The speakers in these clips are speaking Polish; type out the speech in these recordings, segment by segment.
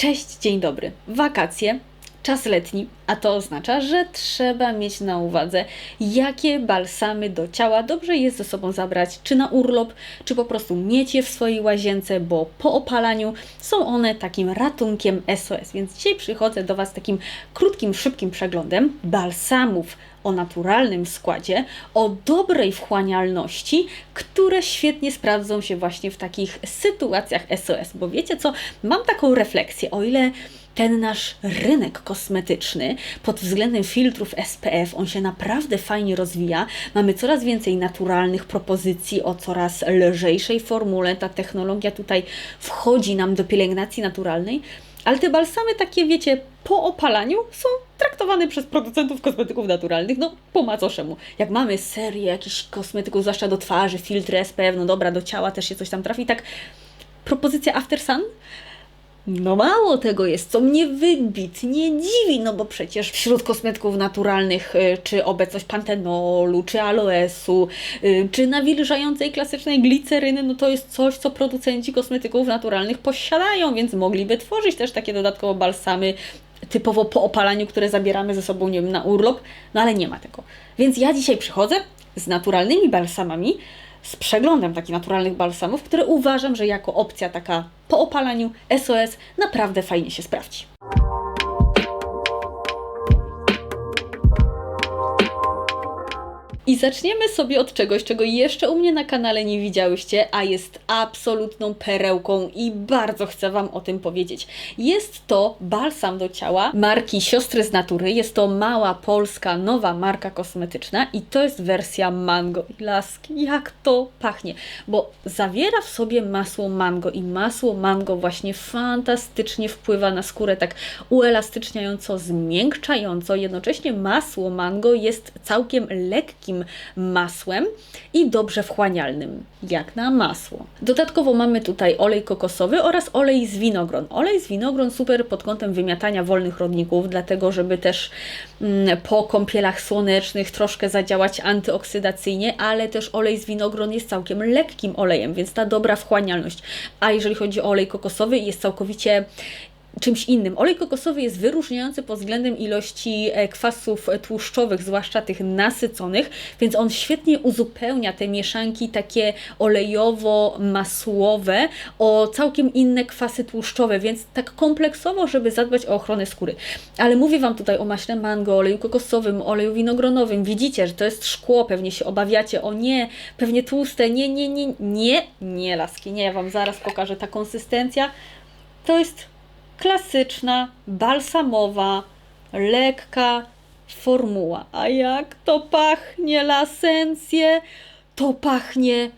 Cześć, dzień dobry. Wakacje, czas letni, a to oznacza, że trzeba mieć na uwadze, jakie balsamy do ciała dobrze jest ze sobą zabrać, czy na urlop, czy po prostu mieć je w swojej łazience, bo po opalaniu są one takim ratunkiem SOS. Więc dzisiaj przychodzę do Was takim krótkim, szybkim przeglądem balsamów o naturalnym składzie, o dobrej wchłanialności, które świetnie sprawdzą się właśnie w takich sytuacjach SOS. Bo wiecie co, mam taką refleksję, o ile ten nasz rynek kosmetyczny pod względem filtrów SPF, on się naprawdę fajnie rozwija. Mamy coraz więcej naturalnych propozycji o coraz lżejszej formule. Ta technologia tutaj wchodzi nam do pielęgnacji naturalnej. Ale te balsamy takie, wiecie, po opalaniu są traktowane przez producentów kosmetyków naturalnych, no po macoszemu. Jak mamy serię jakichś kosmetyków, zwłaszcza do twarzy, filtry SPF, no dobra, do ciała też się coś tam trafi, tak propozycja After Sun no mało tego jest, co mnie wybitnie dziwi, no bo przecież wśród kosmetyków naturalnych, y, czy obecność pantenolu, czy aloesu, y, czy nawilżającej klasycznej gliceryny, no to jest coś, co producenci kosmetyków naturalnych posiadają, więc mogliby tworzyć też takie dodatkowo balsamy typowo po opalaniu, które zabieramy ze sobą, nie wiem, na urlop, no ale nie ma tego. Więc ja dzisiaj przychodzę z naturalnymi balsamami, z przeglądem takich naturalnych balsamów, które uważam, że jako opcja taka po opalaniu SOS naprawdę fajnie się sprawdzi. I zaczniemy sobie od czegoś, czego jeszcze u mnie na kanale nie widziałyście, a jest absolutną perełką i bardzo chcę Wam o tym powiedzieć. Jest to balsam do ciała marki Siostry z Natury. Jest to mała polska, nowa marka kosmetyczna i to jest wersja mango. Laski, jak to pachnie, bo zawiera w sobie masło mango i masło mango właśnie fantastycznie wpływa na skórę, tak uelastyczniająco, zmiękczająco. Jednocześnie masło mango jest całkiem lekkim masłem i dobrze wchłanialnym, jak na masło. Dodatkowo mamy tutaj olej kokosowy oraz olej z winogron. Olej z winogron super pod kątem wymiatania wolnych rodników, dlatego żeby też mm, po kąpielach słonecznych troszkę zadziałać antyoksydacyjnie, ale też olej z winogron jest całkiem lekkim olejem, więc ta dobra wchłanialność. A jeżeli chodzi o olej kokosowy, jest całkowicie czymś innym. Olej kokosowy jest wyróżniający pod względem ilości e, kwasów tłuszczowych, zwłaszcza tych nasyconych, więc on świetnie uzupełnia te mieszanki takie olejowo-masłowe o całkiem inne kwasy tłuszczowe, więc tak kompleksowo, żeby zadbać o ochronę skóry. Ale mówię Wam tutaj o maśle mango, oleju kokosowym, oleju winogronowym. Widzicie, że to jest szkło, pewnie się obawiacie, o nie, pewnie tłuste, nie, nie, nie, nie, nie, laski, nie, ja Wam zaraz pokażę ta konsystencja. To jest klasyczna, balsamowa, lekka formuła. A jak to pachnie lasencje, to pachnie,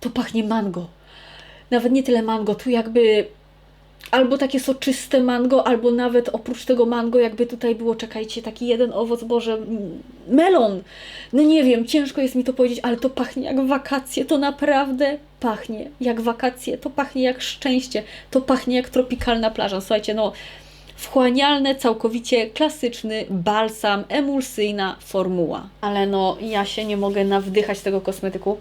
to pachnie mango. Nawet nie tyle mango, tu jakby albo takie soczyste mango, albo nawet oprócz tego mango, jakby tutaj było, czekajcie, taki jeden owoc, Boże, melon. No nie wiem, ciężko jest mi to powiedzieć, ale to pachnie jak wakacje, to naprawdę pachnie jak wakacje, to pachnie jak szczęście, to pachnie jak tropikalna plaża. Słuchajcie, no wchłanialne, całkowicie klasyczny balsam, emulsyjna formuła. Ale no, ja się nie mogę nawdychać tego kosmetyku,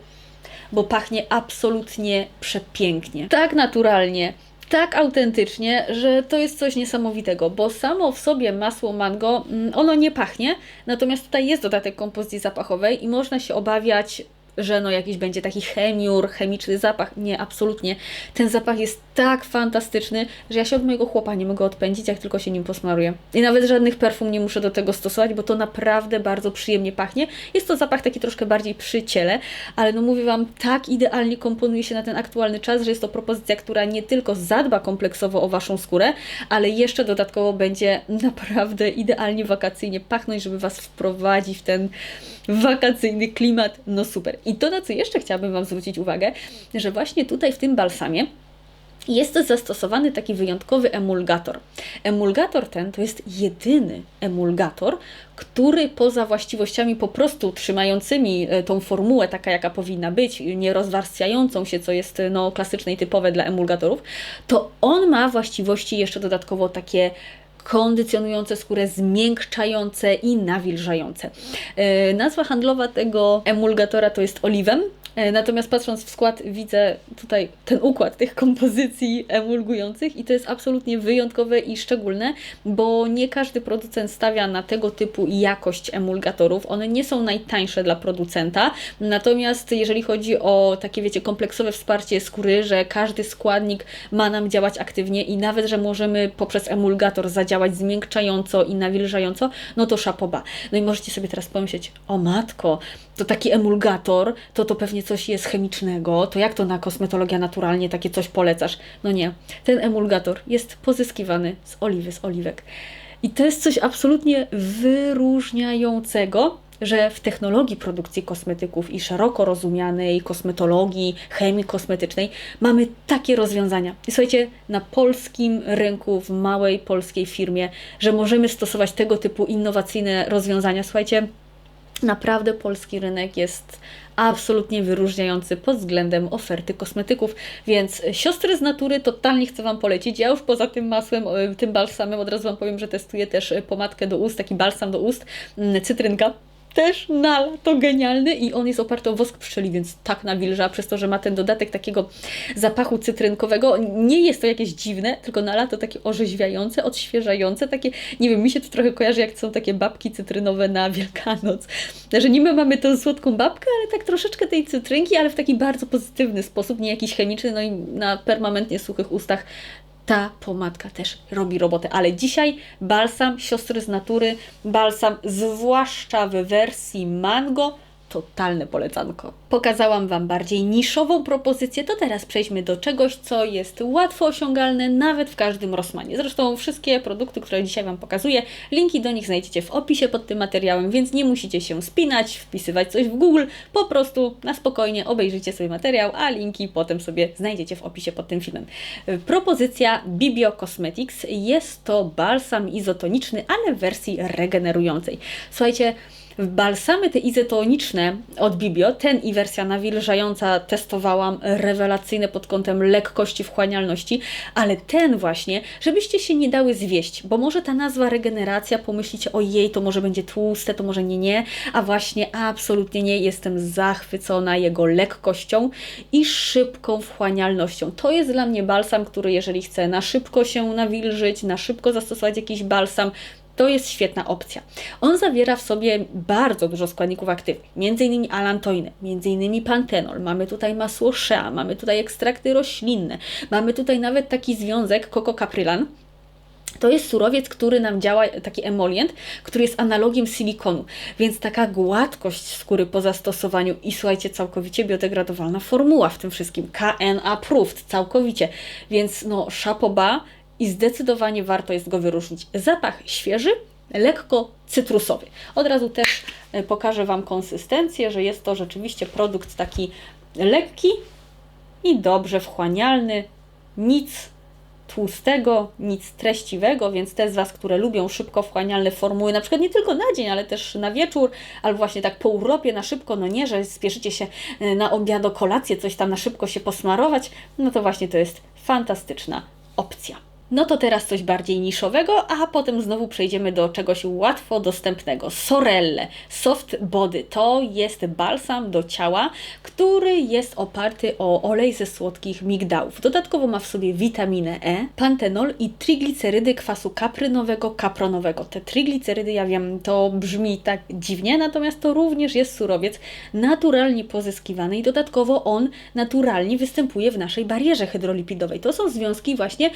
bo pachnie absolutnie przepięknie. Tak naturalnie, tak autentycznie, że to jest coś niesamowitego, bo samo w sobie masło mango, mm, ono nie pachnie, natomiast tutaj jest dodatek kompozycji zapachowej i można się obawiać że no jakiś będzie taki chemiur, chemiczny zapach. Nie, absolutnie. Ten zapach jest tak fantastyczny, że ja się od mojego chłopa nie mogę odpędzić, jak tylko się nim posmaruję. I nawet żadnych perfum nie muszę do tego stosować, bo to naprawdę bardzo przyjemnie pachnie. Jest to zapach taki troszkę bardziej przy ciele, ale no mówię Wam, tak idealnie komponuje się na ten aktualny czas, że jest to propozycja, która nie tylko zadba kompleksowo o Waszą skórę, ale jeszcze dodatkowo będzie naprawdę idealnie wakacyjnie pachnąć, żeby Was wprowadzić w ten wakacyjny klimat. No super. I to, na co jeszcze chciałabym Wam zwrócić uwagę, że właśnie tutaj w tym balsamie jest zastosowany taki wyjątkowy emulgator. Emulgator ten to jest jedyny emulgator, który poza właściwościami po prostu trzymającymi e, tą formułę taka, jaka powinna być, nie rozwarstwiającą się, co jest no, klasyczne i typowe dla emulgatorów, to on ma właściwości jeszcze dodatkowo takie kondycjonujące skórę, zmiękczające i nawilżające. E, nazwa handlowa tego emulgatora to jest oliwem Natomiast patrząc w skład, widzę tutaj ten układ tych kompozycji emulgujących i to jest absolutnie wyjątkowe i szczególne, bo nie każdy producent stawia na tego typu jakość emulgatorów. One nie są najtańsze dla producenta, natomiast jeżeli chodzi o takie, wiecie, kompleksowe wsparcie skóry, że każdy składnik ma nam działać aktywnie i nawet, że możemy poprzez emulgator zadziałać zmiękczająco i nawilżająco, no to szapoba. No i możecie sobie teraz pomyśleć, o matko, to taki emulgator, to to pewnie coś jest chemicznego, to jak to na kosmetologia naturalnie takie coś polecasz? No nie, ten emulgator jest pozyskiwany z oliwy, z oliwek. I to jest coś absolutnie wyróżniającego, że w technologii produkcji kosmetyków i szeroko rozumianej kosmetologii, chemii kosmetycznej mamy takie rozwiązania. I słuchajcie, na polskim rynku, w małej polskiej firmie, że możemy stosować tego typu innowacyjne rozwiązania. Słuchajcie, Naprawdę polski rynek jest absolutnie wyróżniający pod względem oferty kosmetyków, więc siostry z natury totalnie chcę Wam polecić. Ja już poza tym masłem, e, tym balsamem od razu Wam powiem, że testuję też pomadkę do ust, taki balsam do ust, mm, cytrynka też na lato genialny i on jest oparty o wosk pszczeli, więc tak nawilża, przez to, że ma ten dodatek takiego zapachu cytrynkowego. Nie jest to jakieś dziwne, tylko na lato takie orzeźwiające, odświeżające, takie, nie wiem, mi się to trochę kojarzy, jak są takie babki cytrynowe na Wielkanoc. Że niby mamy tą słodką babkę, ale tak troszeczkę tej cytrynki, ale w taki bardzo pozytywny sposób, nie jakiś chemiczny, no i na permanentnie suchych ustach ta pomadka też robi robotę. Ale dzisiaj balsam siostry z natury, balsam zwłaszcza w wersji mango, totalne polecanko. Pokazałam Wam bardziej niszową propozycję, to teraz przejdźmy do czegoś, co jest łatwo osiągalne nawet w każdym Rossmanie. Zresztą wszystkie produkty, które dzisiaj Wam pokazuję, linki do nich znajdziecie w opisie pod tym materiałem, więc nie musicie się spinać, wpisywać coś w Google, po prostu na spokojnie obejrzyjcie sobie materiał, a linki potem sobie znajdziecie w opisie pod tym filmem. Propozycja Bibio Cosmetics jest to balsam izotoniczny, ale w wersji regenerującej. Słuchajcie, Balsamy te izotoniczne od Bibio, ten i wersja nawilżająca testowałam, rewelacyjne pod kątem lekkości, wchłanialności, ale ten właśnie, żebyście się nie dały zwieść, bo może ta nazwa regeneracja, pomyślicie, ojej, to może będzie tłuste, to może nie, nie, a właśnie absolutnie nie, jestem zachwycona jego lekkością i szybką wchłanialnością. To jest dla mnie balsam, który jeżeli chcę na szybko się nawilżyć, na szybko zastosować jakiś balsam, to jest świetna opcja. On zawiera w sobie bardzo dużo składników aktywnych, m.in. alantoinę, m.in. pantenol, mamy tutaj masło shea, mamy tutaj ekstrakty roślinne, mamy tutaj nawet taki związek kokokaprylan, to jest surowiec, który nam działa, taki emolient, który jest analogiem silikonu, więc taka gładkość skóry po zastosowaniu i słuchajcie, całkowicie biodegradowalna formuła w tym wszystkim, KN approved, całkowicie, więc no szapoba, i zdecydowanie warto jest go wyróżnić. Zapach świeży, lekko cytrusowy. Od razu też e, pokażę Wam konsystencję, że jest to rzeczywiście produkt taki lekki i dobrze wchłanialny, nic tłustego, nic treściwego, więc te z Was, które lubią szybko wchłanialne formuły, na przykład nie tylko na dzień, ale też na wieczór, albo właśnie tak po urlopie na szybko, no nie, że spieszycie się e, na obiad, kolację, coś tam na szybko się posmarować, no to właśnie to jest fantastyczna opcja. No to teraz coś bardziej niszowego, a potem znowu przejdziemy do czegoś łatwo dostępnego. Sorelle Soft Body to jest balsam do ciała, który jest oparty o olej ze słodkich migdałów. Dodatkowo ma w sobie witaminę E, pantenol i triglicerydy kwasu kaprynowego, kapronowego. Te triglicerydy, ja wiem, to brzmi tak dziwnie, natomiast to również jest surowiec naturalnie pozyskiwany i dodatkowo on naturalnie występuje w naszej barierze hydrolipidowej. To są związki właśnie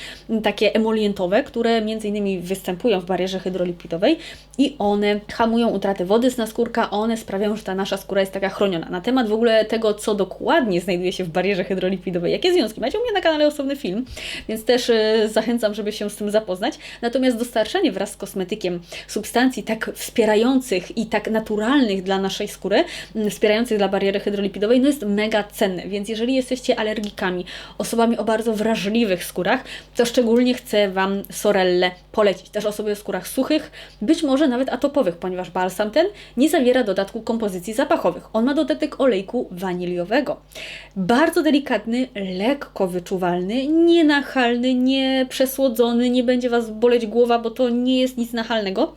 takie takie emolientowe, które między innymi występują w barierze hydrolipidowej i one hamują utratę wody z naskórka, one sprawiają, że ta nasza skóra jest taka chroniona. Na temat w ogóle tego, co dokładnie znajduje się w barierze hydrolipidowej, jakie związki, macie u mnie na kanale osobny film, więc też y, zachęcam, żeby się z tym zapoznać. Natomiast dostarczanie wraz z kosmetykiem substancji tak wspierających i tak naturalnych dla naszej skóry, y, wspierających dla bariery hydrolipidowej, no jest mega cenne, więc jeżeli jesteście alergikami, osobami o bardzo wrażliwych skórach, to szczególnie chcę Wam sorelle polecić. Też osoby o skórach suchych, być może nawet atopowych, ponieważ balsam ten nie zawiera dodatku kompozycji zapachowych. On ma dodatek olejku waniliowego. Bardzo delikatny, lekko wyczuwalny, nienachalny, nie przesłodzony, nie będzie Was boleć głowa, bo to nie jest nic nachalnego.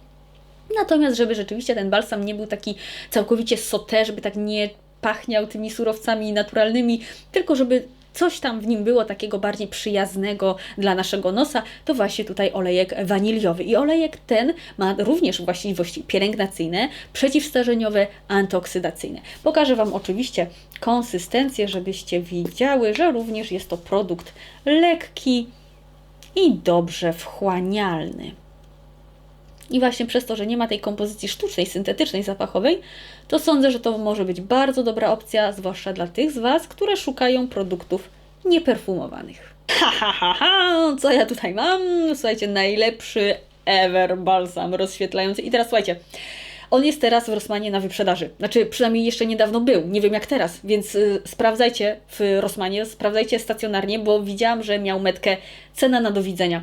Natomiast, żeby rzeczywiście ten balsam nie był taki całkowicie sote, żeby tak nie pachniał tymi surowcami naturalnymi, tylko żeby coś tam w nim było takiego bardziej przyjaznego dla naszego nosa, to właśnie tutaj olejek waniliowy. I olejek ten ma również właściwości pielęgnacyjne, przeciwstarzeniowe, antyoksydacyjne. Pokażę Wam oczywiście konsystencję, żebyście widziały, że również jest to produkt lekki i dobrze wchłanialny. I właśnie przez to, że nie ma tej kompozycji sztucznej, syntetycznej, zapachowej, to sądzę, że to może być bardzo dobra opcja, zwłaszcza dla tych z Was, które szukają produktów nieperfumowanych. Ha, ha, ha, ha, co ja tutaj mam? Słuchajcie, najlepszy ever balsam rozświetlający. I teraz słuchajcie, on jest teraz w Rosmanie na wyprzedaży. Znaczy, przynajmniej jeszcze niedawno był. Nie wiem jak teraz, więc y, sprawdzajcie w Rosmanie, sprawdzajcie stacjonarnie, bo widziałam, że miał metkę cena na do widzenia.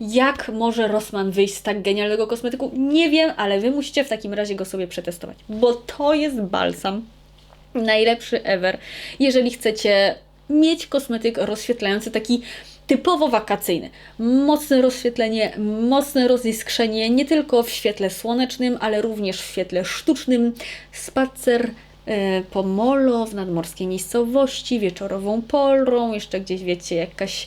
Jak może Rossmann wyjść z tak genialnego kosmetyku? Nie wiem, ale Wy musicie w takim razie go sobie przetestować, bo to jest balsam. Najlepszy ever. Jeżeli chcecie mieć kosmetyk rozświetlający taki typowo wakacyjny. Mocne rozświetlenie, mocne roziskrzenie, nie tylko w świetle słonecznym, ale również w świetle sztucznym. Spacer e, po molo w nadmorskiej miejscowości, wieczorową porą, jeszcze gdzieś wiecie, jakaś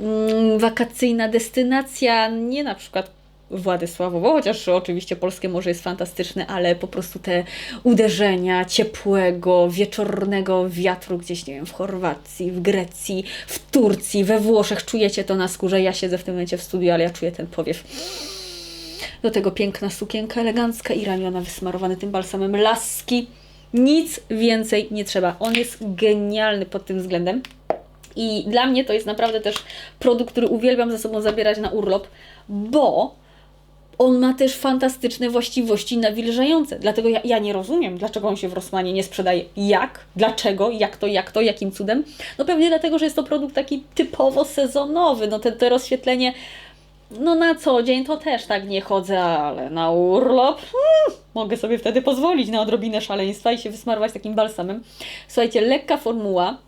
mm, wakacyjna destynacja, nie na przykład Władysławowo, chociaż oczywiście polskie morze jest fantastyczne, ale po prostu te uderzenia ciepłego, wieczornego wiatru gdzieś, nie wiem, w Chorwacji, w Grecji, w Turcji, we Włoszech, czujecie to na skórze. Ja siedzę w tym momencie w studiu, ale ja czuję ten powiew. Do tego piękna sukienka elegancka i ramiona wysmarowane tym balsamem laski. Nic więcej nie trzeba. On jest genialny pod tym względem. I dla mnie to jest naprawdę też produkt, który uwielbiam ze sobą zabierać na urlop, bo on ma też fantastyczne właściwości nawilżające. Dlatego ja, ja nie rozumiem, dlaczego on się w Rossmanie nie sprzedaje. Jak? Dlaczego? Jak to? Jak to? Jakim cudem? No pewnie dlatego, że jest to produkt taki typowo sezonowy. No te, te rozświetlenie, no na co dzień to też tak nie chodzę, ale na urlop hmm, mogę sobie wtedy pozwolić na odrobinę szaleństwa i się wysmarować takim balsamem. Słuchajcie, lekka formuła,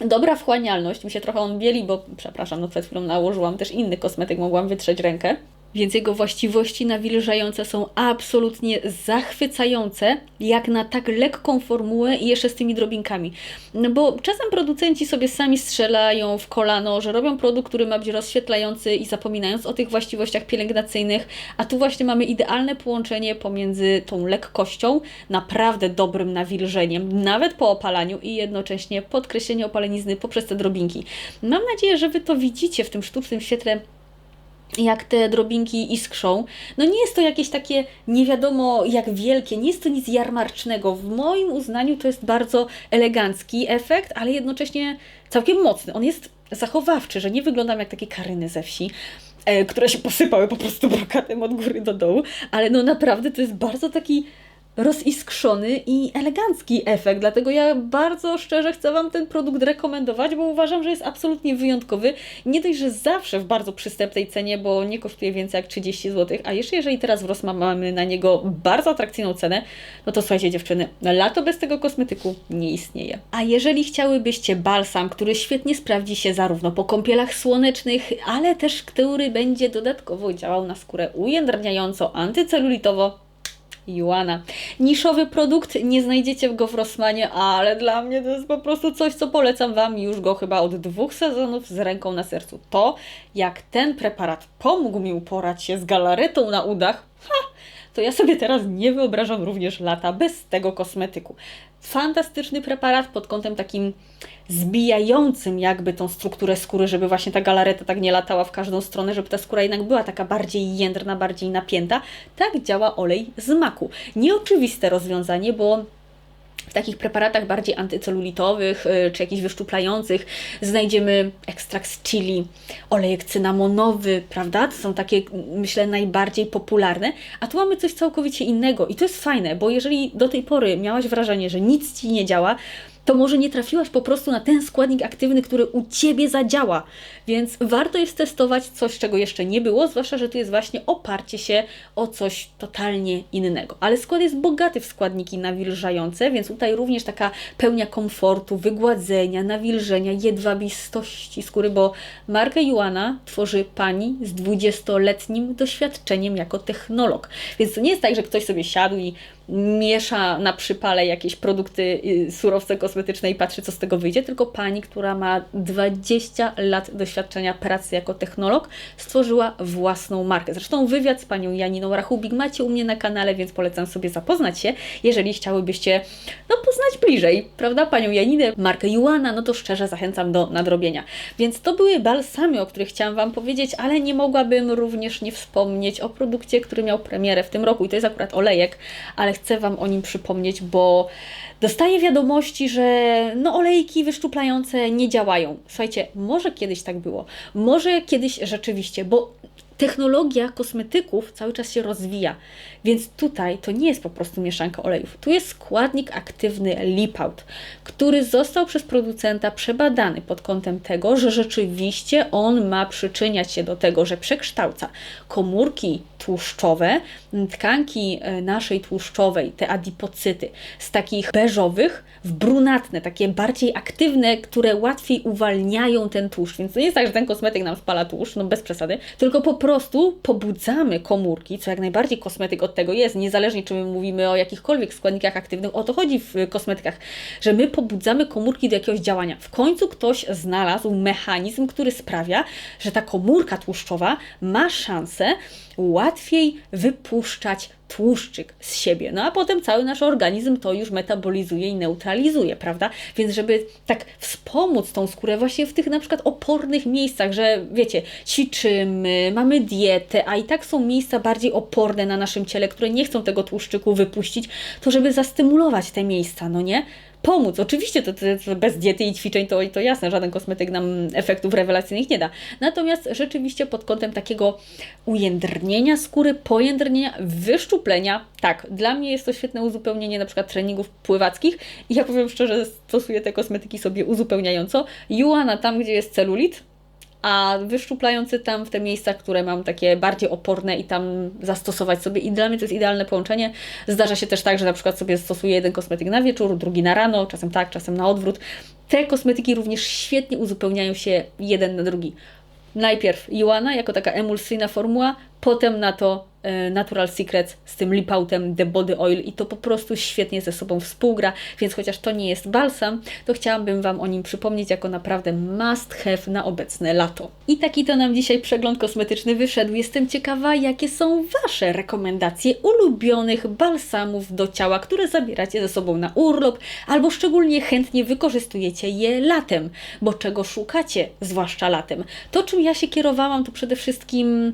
Dobra wchłanialność, mi się trochę on bieli, bo przepraszam, no przed chwilą nałożyłam też inny kosmetyk, mogłam wytrzeć rękę więc jego właściwości nawilżające są absolutnie zachwycające, jak na tak lekką formułę i jeszcze z tymi drobinkami. No bo czasem producenci sobie sami strzelają w kolano, że robią produkt, który ma być rozświetlający i zapominając o tych właściwościach pielęgnacyjnych, a tu właśnie mamy idealne połączenie pomiędzy tą lekkością, naprawdę dobrym nawilżeniem, nawet po opalaniu i jednocześnie podkreślenie opalenizny poprzez te drobinki. Mam nadzieję, że Wy to widzicie w tym sztucznym świetle jak te drobinki iskrzą. No nie jest to jakieś takie nie wiadomo jak wielkie, nie jest to nic jarmarcznego. W moim uznaniu to jest bardzo elegancki efekt, ale jednocześnie całkiem mocny. On jest zachowawczy, że nie wyglądam jak takie karyny ze wsi, e, które się posypały po prostu brokatem od góry do dołu, ale no naprawdę to jest bardzo taki roziskrzony i elegancki efekt. Dlatego ja bardzo szczerze chcę Wam ten produkt rekomendować, bo uważam, że jest absolutnie wyjątkowy. Nie dość, że zawsze w bardzo przystępnej cenie, bo nie kosztuje więcej jak 30 zł, a jeszcze jeżeli teraz w mamy na niego bardzo atrakcyjną cenę, no to słuchajcie dziewczyny, lato bez tego kosmetyku nie istnieje. A jeżeli chciałybyście balsam, który świetnie sprawdzi się zarówno po kąpielach słonecznych, ale też który będzie dodatkowo działał na skórę ujędrniająco, antycelulitowo, Juana. Niszowy produkt, nie znajdziecie go w Rossmanie, ale dla mnie to jest po prostu coś, co polecam Wam już go chyba od dwóch sezonów z ręką na sercu. To, jak ten preparat pomógł mi uporać się z galaretą na udach, ha, to ja sobie teraz nie wyobrażam również lata bez tego kosmetyku. Fantastyczny preparat pod kątem takim zbijającym jakby tą strukturę skóry, żeby właśnie ta galareta tak nie latała w każdą stronę, żeby ta skóra jednak była taka bardziej jędrna, bardziej napięta. Tak działa olej z maku. Nieoczywiste rozwiązanie, bo w takich preparatach bardziej antycelulitowych y, czy jakichś wyszczuplających znajdziemy ekstrakt z chili, olejek cynamonowy, prawda? To są takie, myślę, najbardziej popularne. A tu mamy coś całkowicie innego i to jest fajne, bo jeżeli do tej pory miałaś wrażenie, że nic ci nie działa, to może nie trafiłaś po prostu na ten składnik aktywny, który u Ciebie zadziała. Więc warto jest testować coś, czego jeszcze nie było, zwłaszcza, że tu jest właśnie oparcie się o coś totalnie innego. Ale skład jest bogaty w składniki nawilżające, więc tutaj również taka pełnia komfortu, wygładzenia, nawilżenia, jedwabistości skóry, bo markę Juana tworzy pani z 20-letnim doświadczeniem jako technolog. Więc to nie jest tak, że ktoś sobie siadł i miesza na przypale jakieś produkty, y, surowce kosmetyczne i patrzy, co z tego wyjdzie, tylko pani, która ma 20 lat doświadczenia pracy jako technolog, stworzyła własną markę. Zresztą wywiad z panią Janiną Rachubik macie u mnie na kanale, więc polecam sobie zapoznać się, jeżeli chciałybyście no, poznać bliżej, prawda, panią Janinę, markę Juana, no to szczerze zachęcam do nadrobienia. Więc to były balsamy, o których chciałam Wam powiedzieć, ale nie mogłabym również nie wspomnieć o produkcie, który miał premierę w tym roku i to jest akurat olejek, ale chcę Wam o nim przypomnieć, bo dostaję wiadomości, że no olejki wyszczuplające nie działają. Słuchajcie, może kiedyś tak było, może kiedyś rzeczywiście, bo technologia kosmetyków cały czas się rozwija, więc tutaj to nie jest po prostu mieszanka olejów. Tu jest składnik aktywny Lipout, który został przez producenta przebadany pod kątem tego, że rzeczywiście on ma przyczyniać się do tego, że przekształca komórki tłuszczowe, tkanki e, naszej tłuszczowej, te adipocyty, z takich beżowych w brunatne, takie bardziej aktywne, które łatwiej uwalniają ten tłuszcz. Więc to nie jest tak, że ten kosmetyk nam spala tłuszcz, no bez przesady, tylko po prostu pobudzamy komórki, co jak najbardziej kosmetyk od tego jest, niezależnie czy my mówimy o jakichkolwiek składnikach aktywnych, o to chodzi w kosmetykach, że my pobudzamy komórki do jakiegoś działania. W końcu ktoś znalazł mechanizm, który sprawia, że ta komórka tłuszczowa ma szansę łatwiej wypuszczać tłuszczyk z siebie. No a potem cały nasz organizm to już metabolizuje i neutralizuje, prawda? Więc żeby tak wspomóc tą skórę właśnie w tych na przykład opornych miejscach, że wiecie, ćwiczymy, mamy dietę, a i tak są miejsca bardziej oporne na naszym ciele, które nie chcą tego tłuszczyku wypuścić, to żeby zastymulować te miejsca, no nie? Pomóc. Oczywiście to, to, bez diety i ćwiczeń to, to jasne, żaden kosmetyk nam efektów rewelacyjnych nie da. Natomiast rzeczywiście pod kątem takiego ujędrnienia skóry, pojędrnienia, wyszczuplenia, tak, dla mnie jest to świetne uzupełnienie na przykład treningów pływackich i ja powiem szczerze, stosuję te kosmetyki sobie uzupełniająco. Juana tam, gdzie jest celulit, a wyszczuplający tam w te miejsca, które mam takie bardziej oporne i tam zastosować sobie. I dla mnie to jest idealne połączenie. Zdarza się też tak, że na przykład sobie stosuję jeden kosmetyk na wieczór, drugi na rano, czasem tak, czasem na odwrót. Te kosmetyki również świetnie uzupełniają się jeden na drugi. Najpierw Joanna jako taka emulsyjna formuła, potem na to e, Natural Secrets z tym lipautem The Body Oil i to po prostu świetnie ze sobą współgra, więc chociaż to nie jest balsam, to chciałabym Wam o nim przypomnieć jako naprawdę must have na obecne lato. I taki to nam dzisiaj przegląd kosmetyczny wyszedł. Jestem ciekawa, jakie są Wasze rekomendacje ulubionych balsamów do ciała, które zabieracie ze sobą na urlop, albo szczególnie chętnie wykorzystujecie je latem, bo czego szukacie, zwłaszcza latem. To, czym ja się kierowałam, to przede wszystkim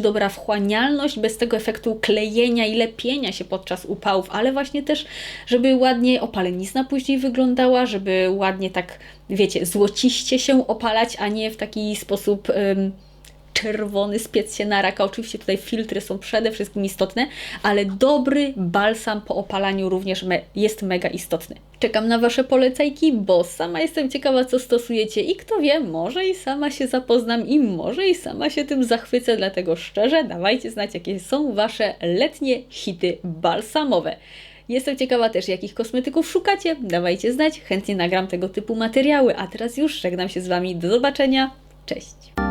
dobra wchłanialność, bez tego efektu klejenia i lepienia się podczas upałów, ale właśnie też, żeby ładnie opalenizna później wyglądała, żeby ładnie tak, wiecie, złociście się opalać, a nie w taki sposób. Czerwony spiec się na raka. Oczywiście tutaj filtry są przede wszystkim istotne, ale dobry balsam po opalaniu również me jest mega istotny. Czekam na Wasze polecajki, bo sama jestem ciekawa, co stosujecie i kto wie, może i sama się zapoznam i może i sama się tym zachwycę, dlatego szczerze dawajcie znać, jakie są Wasze letnie hity balsamowe. Jestem ciekawa też, jakich kosmetyków szukacie. Dawajcie znać, chętnie nagram tego typu materiały. A teraz już żegnam się z Wami. Do zobaczenia. Cześć!